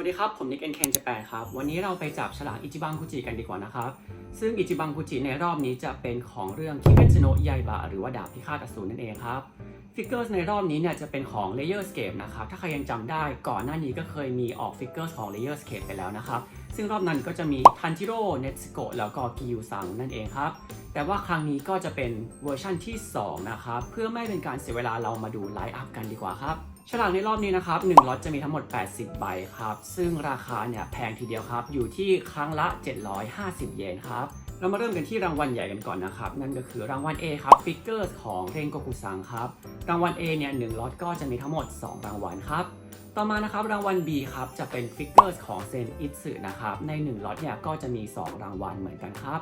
วัสดีครับ ผมนิกเอ็นเคนจะแปดครับ วันนี้เราไปจับฉลากอิจิบังคุจิกันดีกว่านะครับ ซึ่งอิจิบังคุจิในรอบนี้จะเป็นของเรื่องคิเมจิโนะไยบะหรือว่าดาบพิฆาตอสูรนั่นเองครับฟิกเกอร์ในรอบนี้เนี่ยจะเป็นของ Layer Scape นะครับ ถ้าใครยังจำได้ก่อนหน้านี้ก็เคยมีออกฟิกเกอร์ของ Layer Scape ไปแล้วนะครับ ซึ่งรอบนั้นก็จะมีทันจิโร่เนสโกแล้วก็กิยูซังนั่นเองครับ แต่ว่าครั้งนี้ก็จะเป็นเวอร์ชั่นที่ 2 นะครับ เพื่อไม่เป็นการเสียเวลาเรามาดูไลฟ์อัพกันดีกว่าครับ ฉลากในรอบนี้นะครับ1ล็อตจะมีทั้งหมด 80 ใบครับ ซึ่งราคาเนี่ยแพงทีเดียวครับ อยู่ที่ครั้งละ 750 เยนครับ เรามาเริ่มกันที่รางวัลใหญ่กันก่อนนะครับ นั่นก็คือรางวัล A ครับฟิกเกอร์ของเรนโกกุซังครับ รางวัล A เนี่ย1ล็อตก็จะมีทั้งหมด 2 รางวัลครับ ต่อมานะครับรางวัล B ครับจะเป็นฟิกเกอร์ของเซนอิตสึนะครับ ใน1ล็อตเนี่ยก็จะมี 2 รางวัลเหมือนกันครับ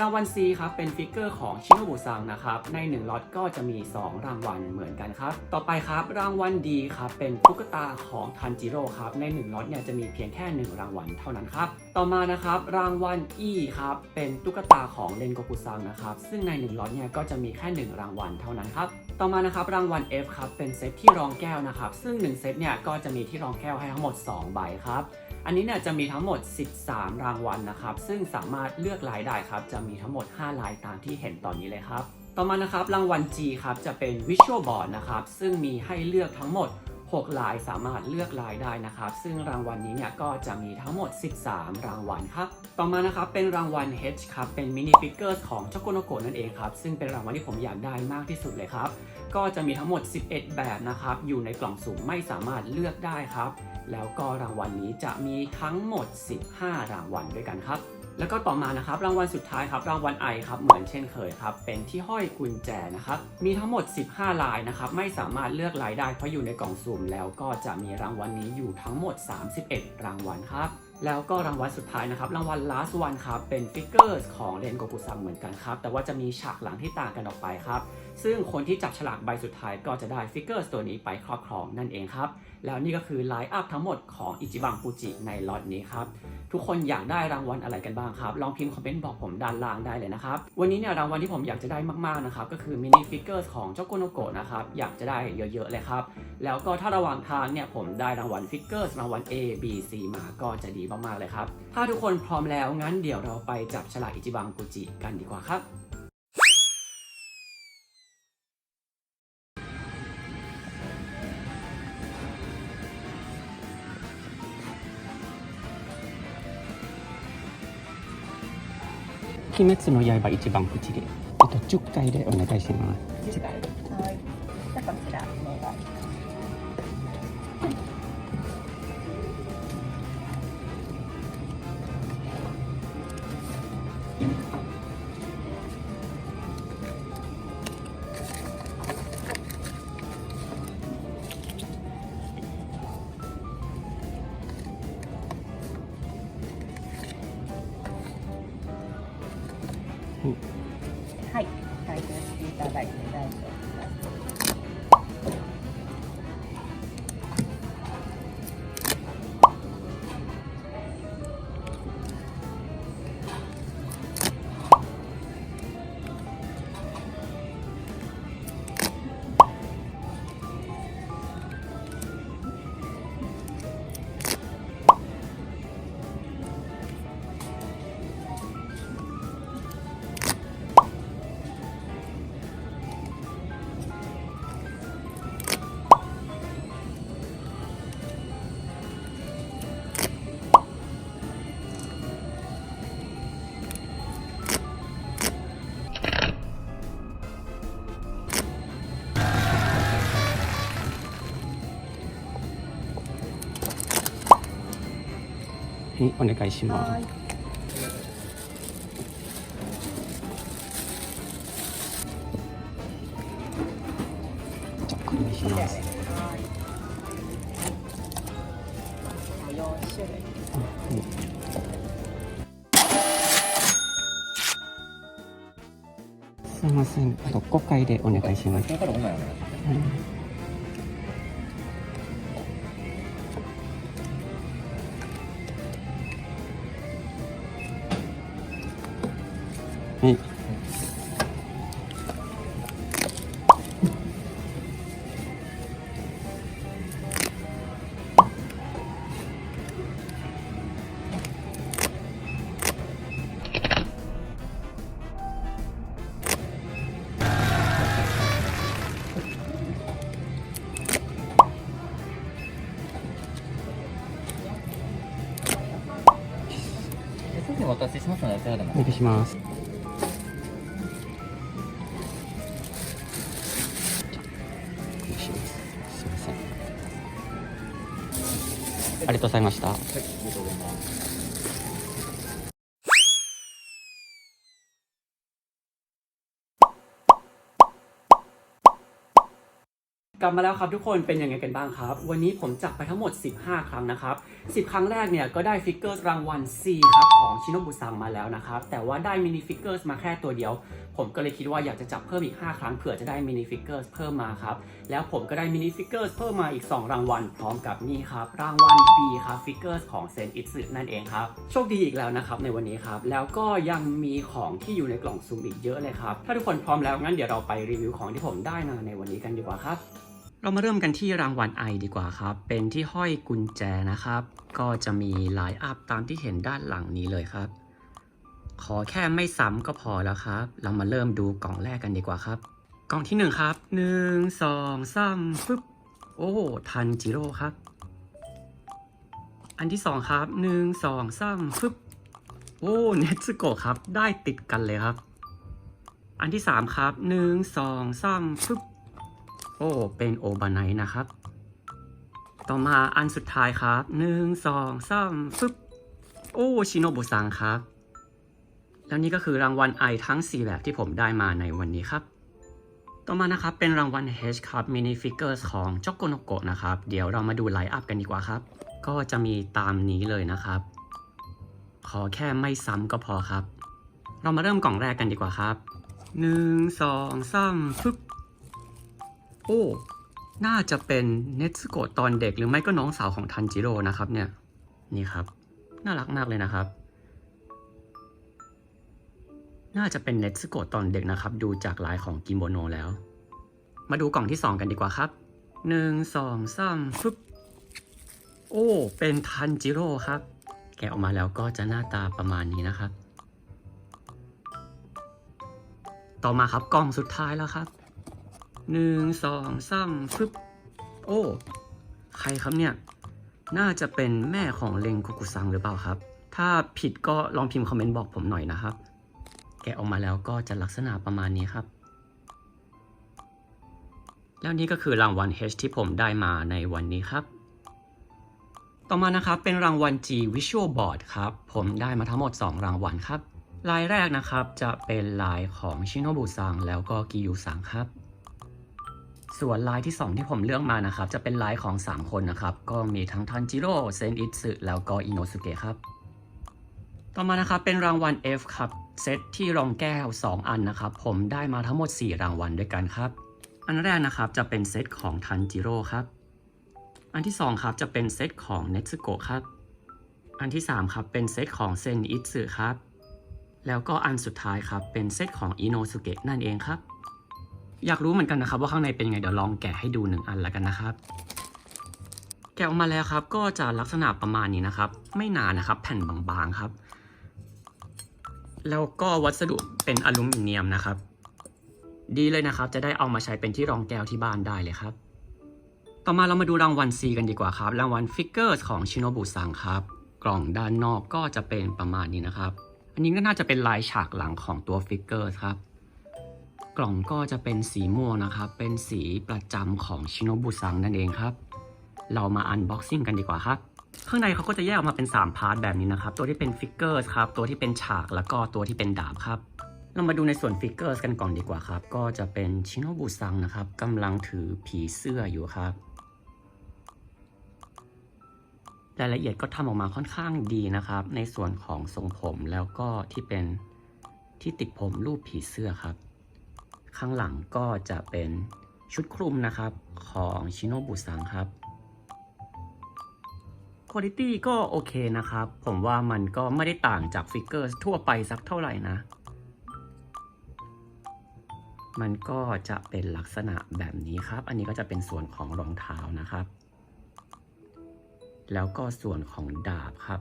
รางวัล C ครับเป็นฟิกเกอร์ของชิโนบุซังนะครับใน1ล็อตก็จะมี 2 รางวัลเหมือนกันครับ ต่อไปครับรางวัล D ครับเป็นตุ๊กตาของทันจิโร่ครับใน1ล็อตเนี่ยจะมีเพียงแค่ 1 รางวัลเท่านั้นครับต่อมานะครับรางวัล E ครับเป็นตุ๊กตาของเรนโกกุซังนะครับซึ่งใน1ล็อตเนี่ยก็จะมีแค่ 1 รางวัลเท่านั้นครับต่อมานะครับรางวัล F ครับเป็นเซตที่รองแก้วนะครับซึ่ง 1 เซตเนี่ยก็จะมีที่รองแก้วให้ทั้งหมด 2 ใบครับ อันนี้เนี่ยจะมีทั้งหมด 13 รางวัลนะครับ ซึ่งสามารถเลือกลายได้ครับ จะมีทั้งหมด5ลายตามที่เห็นตอนนี้เลยครับ ต่อมานะครับรางวัล G ครับจะเป็น Visual Board นะครับ ซึ่งมีให้เลือกทั้งหมด 6ลายสามารถเลือกลายได้นะครับ ซึ่งรางวัลนี้เนี่ยก็จะมีทั้งหมด 13 รางวัลครับ ต่อมานะครับเป็นรางวัล H ครับ เป็นมินิฟิกเกอร์ของช็อกโกโนโกะนั่นเองครับ ซึ่งเป็นรางวัลที่ผมอยากได้มากที่สุดเลยครับ ก็จะมีทั้งหมด 11 แบบนะครับ อยู่ในกล่องสุ่มไม่สามารถเลือกได้ครับ แล้วก็รางวัลนี้จะมีทั้งหมด 15 รางวัลด้วยกันครับ แล้วก็ต่อมานะครับรางวัลสุดท้ายครับรางวัลไอครับเหมือนเช่นเคยครับเป็นที่ห้อยกุญแจนะครับมีทั้งหมด 15 ลายนะครับไม่สามารถเลือกลายได้เพราะอยู่ในกล่องสุ่มแล้วก็จะมีรางวัลนี้อยู่ทั้งหมด 31 รางวัลครับแล้วก็รางวัลสุดท้ายนะครับรางวัล last one ครับเป็นฟิกเกอร์ของเรนโกกุซังเหมือนกันครับแต่ว่าจะมีฉากหลังที่ต่างกันออกไปครับ ซึ่งคนที่จับฉลากใบสุดท้ายก็จะได้ฟิกเกอร์ตัวนี้ไปครอบครองนั่นเองครับ แล้วนี่ก็คือไลน์อัพทั้งหมดของอิจิบังฟูจิในล็อตนี้ครับ ทุกคนอยากได้รางวัลอะไรกันบ้างครับ ลองพิมพ์คอมเมนต์บอกผมด้านล่างได้เลยนะครับ วันนี้เนี่ยรางวัลที่ผมอยากจะได้มากๆนะครับ ก็คือมินิฟิกเกอร์ของเจ้าโกโนโกะนะครับ อยากจะได้เยอะๆเลยครับ แล้วก็ถ้าระหว่างทางเนี่ยผมได้รางวัลฟิกเกอร์รางวัล A B C มาก็จะดีมากๆเลยครับ ถ้าทุกคนพร้อมแล้วงั้นเดี๋ยวเราไปจับฉลากอิจิบังฟูจิกันดีกว่าครับ 鬼滅の刃一番口であと10回でお願いします。封していただ はいお願いします。はい。じゃあお願いします。すいません。あと5回でお願いします。それ待ちしますので、お手洗いお願いします。じゃあお願いします。すいません。ありがとうございました。はい、 กลับมาแล้วครับทุกคนเป็นยังไงกันบ้างครับ วันนี้ผมจับไปทั้งหมด 15 ครั้งนะครับ 10 ครั้งแรกเนี่ยก็ได้ฟิกเกอร์รางวัล C ครับของชิโนบุซังมาแล้วนะครับ แต่ว่าได้มินิฟิกเกอร์มาแค่ตัวเดียว ผมก็เลยคิดว่าอยากจะจับเพิ่มอีก 5 ครั้งเผื่อจะได้มินิฟิกเกอร์เพิ่มมาครับ แล้วผมก็ได้มินิฟิกเกอร์เพิ่มมาอีก 2 รางวัล พร้อมกับนี่ครับรางวัล B ครับฟิกเกอร์ของเซนอิตสึนั่นเองครับโชคดีอีกแล้วนะครับในวันนี้ครับแล้วก็ยังมีของที่อยู่ในกล่องซุ่มอีกเยอะเลยครับถ้าทุกคนพร้อมแล้วงั้นเดี๋ยวเราไปรีวิวของที่ผมได้มาในวันนี้กันดีกว่าครับ เรามาเริ่มกันที่รางวัลไอดีกว่าครับ เป็นที่ห้อยกุญแจนะครับ ก็จะมีไลน์อัพตามที่เห็นด้านหลังนี้เลยครับ ขอแค่ไม่ซ้ำก็พอแล้วครับ เรามาเริ่มดูกล่องแรกกันดีกว่าครับ กล่องที่หนึ่งครับหนึ่งสองสามฟึบโอ้ ทันจิโร่ครับ อันที่สองครับหนึ่งสองสามฟึบโอ้เนซึโกะครับ ได้ติดกันเลยครับ อันที่สามครับหนึ่งสองสามฟึบ อ้เป็นโอบาไนนะครับ ต่อมาอันสุดท้ายครับหนึ่งสองสามฟึบโอ้ชิโนบุซังครับ แล้วนี่ก็คือรางวัลไอทั้ง 4 แบบที่ผมได้มาในวันนี้ครับ ต่อมานะครับเป็นรางวัล H ครับมินิฟิกเกอร์ของจ็อกโกโนโกะนะครับ เดี๋ยวเรามาดูไลน์อัพกันดีกว่าครับ ก็จะมีตามนี้เลยนะครับ ขอแค่ไม่ซ้ำก็พอครับ เรามาเริ่มกล่องแรกกันดีกว่าครับหนึ่งสองสามฟึบ โอ้น่าจะเป็นเน z ุโกะตอนเด็กหรือไม่ก็น้องสาวของทันจิโร่นะครับเนี่ยนี่ครับ น่ารักมากเลยนะครับ น่าจะเป็นเน z ุโกะตอนเด็กนะครับ ดูจากลายของกิโมโนแล้ว มาดูกล่องที่ 2 กันดีกว่าครับหนึ่งสองสามฟึบโอ้ เป็นทันจิโร่ครับ แกะออกมาแล้วก็จะหน้าตาประมาณนี้นะครับ ต่อมาครับกล่องสุดท้ายแล้วครับ หนึ่งสองสามฟึบโอ้ ใครครับเนี่ย น่าจะเป็นแม่ของเลงคุกุซังหรือเปล่าครับ ถ้าผิดก็ลองพิมพ์คอมเมนต์บอกผมหน่อยนะครับ แกะออกมาแล้วก็จะลักษณะประมาณนี้ครับ แล้วนี่ก็คือรางวัล H ที่ผมได้มาในวันนี้ครับ ต่อมานะครับเป็นรางวัล G Visual Board ครับ ผมได้มาทั้งหมด 2 รางวัลครับลายแรกนะครับจะเป็นลายของชิโนบุซังแล้วก็กิยูซังครับ ส่วนลายที่ 2 ที่ผมเลือกมานะครับ จะเป็นลายของ 3 คนนะครับ ก็มีทั้งทันจิโร่เซนอิตสึแล้วก็อิโนสุเกะครับ ต่อมานะครับเป็นรางวัล F ครับ เซตที่รองแก้ว 2 อันนะครับ ผมได้มาทั้งหมด 4 รางวัลด้วยกันครับ อันแรกนะครับจะเป็นเซตของทันจิโร่ครับอันที่ 2 ครับจะเป็นเซตของเน z ุโกะครับ อันที่ 3 ครับเป็นเซตของเซนอิตสึครับ แล้วก็อันสุดท้ายครับเป็นเซตของอิโนสุเกะนั่นเองครับ อยากรู้เหมือนกันนะครับ ว่าข้างในเป็นยังไงเดี๋ยวลองแกะให้ดูหนึ่งอันแล้วกันนะครับ แกะออกมาแล้วครับก็จะลักษณะประมาณนี้นะครับ ไม่หนานะครับ แผ่นบางๆครับ แล้วก็วัสดุเป็นอลูมิเนียมนะครับ ดีเลยนะครับ จะได้เอามาใช้เป็นที่รองแก้วที่บ้านได้เลยครับต่อมาเรามาดูรางวัล C กันดีกว่าครับ รางวัลฟิกเกอร์ของชิโนบุซังครับ กล่องด้านนอกก็จะเป็นประมาณนี้นะครับ อันนี้ก็น่าจะเป็นลายฉากหลังของตัวฟิกเกอร์ครับ กล่องก็จะเป็นสีม่วงนะครับ เป็นสีประจำของชิโนบุซังนั่นเองครับ เรามาอันบ็อกซิ่งกันดีกว่าครับ ข้างในเขาก็จะแยกออกมาเป็น 3 พาร์ทแบบนี้นะครับ ตัวที่เป็นฟิกเกอร์ครับ ตัวที่เป็นฉาก แล้วก็ตัวที่เป็นดาบครับ เรามาดูในส่วนฟิกเกอร์กันก่อนดีกว่าครับ ก็จะเป็นชิโนบุซังนะครับกำลังถือผีเสื้ออยู่ครับรายละเอียดก็ทำออกมาค่อนข้างดีนะครับ ในส่วนของทรงผมแล้วก็ที่เป็นที่ติดผมรูปผีเสื้อครับ ข้างหลังก็จะเป็นชุดคลุมนะครับของชิโนบุซังครับคุณภาพก็โอเคนะครับ ผมว่ามันก็ไม่ได้ต่างจากฟิกเกอร์ทั่วไปสักเท่าไหร่นะ มันก็จะเป็นลักษณะแบบนี้ครับ อันนี้ก็จะเป็นส่วนของรองเท้านะครับ แล้วก็ส่วนของดาบครับ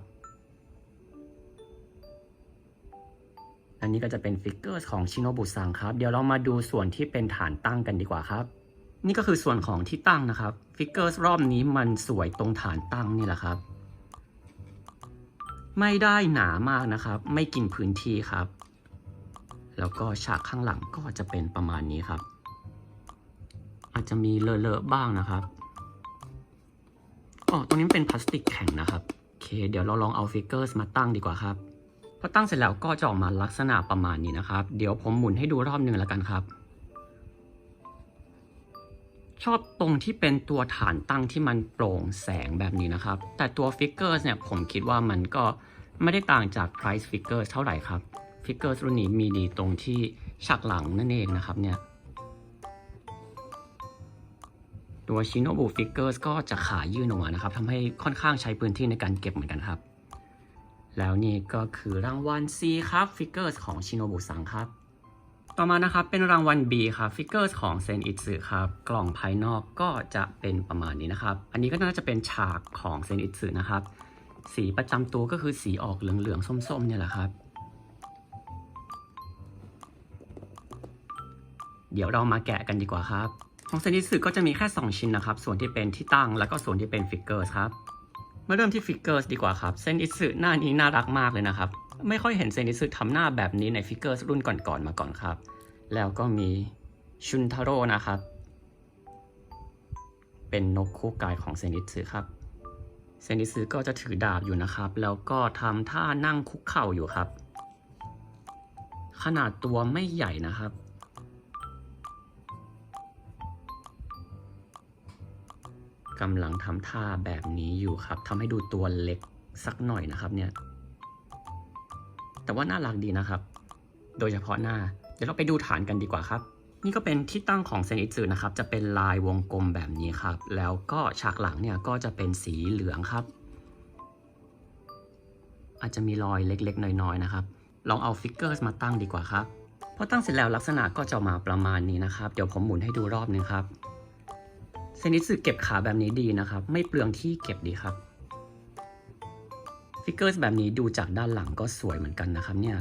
อันนี้ก็จะเป็นฟิกเกอร์ของชิโนบุซังครับ เดี๋ยวเรามาดูส่วนที่เป็นฐานตั้งกันดีกว่าครับ นี่ก็คือส่วนของที่ตั้งนะครับ ฟิกเกอร์รอบนี้มันสวยตรงฐานตั้งนี่แหละครับ ไม่ได้หนามากนะครับ ไม่กินพื้นที่ครับ แล้วก็ฉากข้างหลังก็จะเป็นประมาณนี้ครับ อาจจะมีเลอะๆบ้างนะครับอ๋อตรงนี้เป็นพลาสติกแข็งนะครับ โอเค เดี๋ยวเราลองเอาฟิกเกอร์มาตั้งดีกว่าครับ พอตั้งเสร็จแล้วก็จะออกมาลักษณะประมาณนี้นะครับ เดี๋ยวผมหมุนให้ดูรอบหนึ่งแล้วกันครับ ชอบตรงที่เป็นตัวฐานตั้งที่มันโปร่งแสงแบบนี้นะครับ แต่ตัวฟิกเกอร์เนี่ยผมคิดว่ามันก็ไม่ได้ต่างจาก Price Figures เท่าไหร่ครับฟิกเกอร์รุ่นนี้มีดีตรงที่ฉากหลังนั่นเองนะครับเนี่ยตัว Shinobu Figures ก็จะขายื่นออกมานะครับทำให้ค่อนข้างใช้พื้นที่ในการเก็บเหมือนกันครับ แล้วนี่ก็คือรางวัล C ครับ Figures ของ Shinobu สังครับ ต่อมานะครับเป็นรางวัล B ครับ Figures ของเซนอิตสึครับ กล่องภายนอกก็จะเป็นประมาณนี้นะครับ อันนี้ก็น่าจะเป็นฉากของเซนอิตสึนะครับ สีประจำตัวก็คือสีออกเหลืองๆ ส้มๆ เนี่ยแหละครับ เดี๋ยวเรามาแกะกันดีกว่าครับ ของเซนอิตสึก็จะมีแค่ 2 ชิ้นนะครับ ส่วนที่เป็นที่ตั้งแล้วก็ส่วนที่เป็นฟิกเกอร์ครับ มาเริ่มที่ฟิกเกอร์ดีกว่าครับ เซนอิสึหน้านี้น่ารักมากเลยนะครับ ไม่ค่อยเห็นเซนอิสึทำหน้าแบบนี้ในฟิกเกอร์รุ่นก่อนๆมาก่อนครับ แล้วก็มีชุนทาโร่นะครับ เป็นนกคู่กายของเซนิสึครับ เซนิสึก็จะถือดาบอยู่นะครับ แล้วก็ทำท่านั่งคุกเข่าอยู่ครับ ขนาดตัวไม่ใหญ่นะครับ กำลังทำท่าแบบนี้อยู่ครับทำให้ดูตัวเล็กสักหน่อยนะครับเนี่ย แต่ว่าน่ารักดีนะครับ โดยเฉพาะหน้า เดี๋ยวเราไปดูฐานกันดีกว่าครับ นี่ก็เป็นที่ตั้งของเซนิตสึนะครับ จะเป็นลายวงกลมแบบนี้ครับ แล้วก็ฉากหลังเนี่ยก็จะเป็นสีเหลืองครับ อาจจะมีรอยเล็กๆ น้อยๆนะครับ ลองเอาฟิกเกอร์มาตั้งดีกว่าครับ พอตั้งเสร็จแล้วลักษณะก็จะมาประมาณนี้นะครับ เดี๋ยวผมหมุนให้ดูรอบนึงครับ เซนิสึเก็บขาแบบนี้ดีนะครับ ไม่เปลืองที่เก็บดีครับฟิกเกอร์สแบบนี้ดูจากด้านหลังก็สวยเหมือนกันนะครับเนี่ย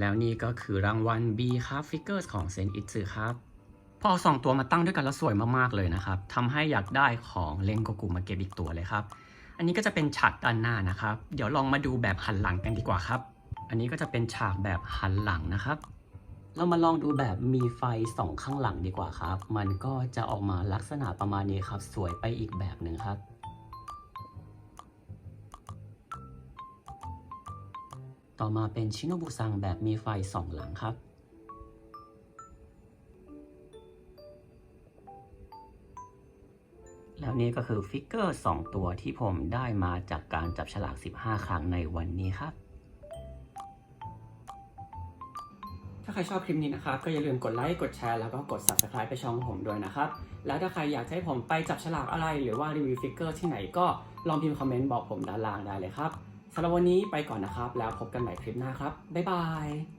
แล้วนี่ก็คือรางวัล B ครับ Figures ของเซนอิตสึครับ พอสองตัวมาตั้งด้วยกันแล้วสวยมากๆเลยนะครับทำให้อยากได้ของเลงโกกุมาเก็บอีกตัวเลยครับ อันนี้ก็จะเป็นฉากด้านหน้านะครับ เดี๋ยวลองมาดูแบบหันหลังกันดีกว่าครับ อันนี้ก็จะเป็นฉากแบบหันหลังนะครับ เรามาลองดูแบบมีไฟสองข้างหลังดีกว่าครับ มันก็จะออกมาลักษณะประมาณนี้ครับ สวยไปอีกแบบหนึ่งครับต่อมาเป็นชิโนบุซังแบบมีไฟสองหลังครับ แล้วนี่ก็คือฟิกเกอร์ 2 ตัวที่ผมได้มาจากการจับฉลาก 15 ครั้งในวันนี้ครับ ถ้าใครชอบคลิปนี้นะครับก็อย่าลืมกดไลค์ กดแชร์ แล้วก็กด subscribe ไปช่องผมด้วยนะครับ แล้วถ้าใครอยากให้ผมไปจับฉลากอะไรหรือว่ารีวิวฟิกเกอร์ที่ไหนก็ลองพิมพ์คอมเมนต์บอกผมด้านล่างได้เลยครับสำหรับวันนี้ไปก่อนนะครับ แล้วพบกันใหม่คลิปหน้าครับ บ๊ายบาย